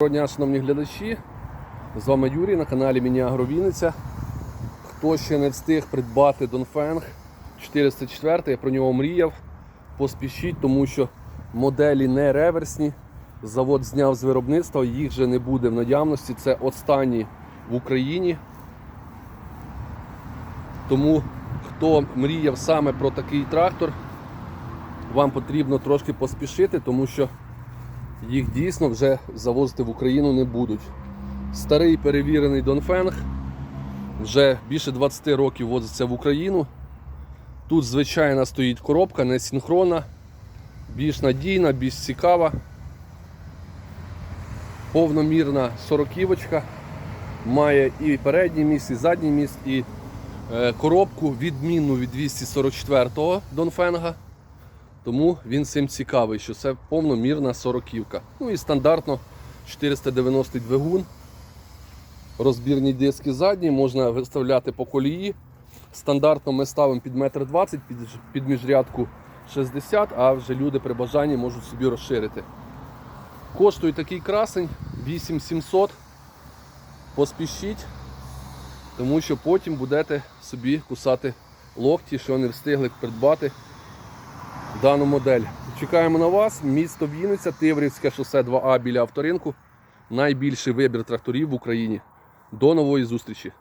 Доброго дня, шановні глядачі. З вами Юрій на каналі Міні Агровіниця. Хто ще не встиг придбати Донфенг 404, я про нього мріяв. Поспішіть, тому що моделі не реверсні. Завод зняв з виробництва, їх вже не буде в наявності. Це останні в Україні. Тому хто мріяв саме про такий трактор, вам потрібно трошки поспішити, тому що їх дійсно вже завозити в Україну не будуть. Старий перевірений Донфенг вже більше 20 років возиться в Україну. Тут звичайна стоїть коробка, не синхронна, більш надійна, більш цікава. Повномірна сороківочка. Має і передній міст, і задній міст, і е, коробку відмінну від 244-го Донфенга. Тому він цим цікавий, що це повномірна сороківка. Ну і стандартно 490 двигун. Розбірні диски задні, можна виставляти по колії. Стандартно ми ставимо під 1,20 м, під, під міжрядку 60 а вже люди при бажанні можуть собі розширити. Коштує такий красень 8700. Поспішіть, тому що потім будете собі кусати локті, що не встигли придбати дану модель. Чекаємо на вас. Місто Вінниця, Тиврівське шосе 2А біля авторинку. Найбільший вибір тракторів в Україні. До нової зустрічі!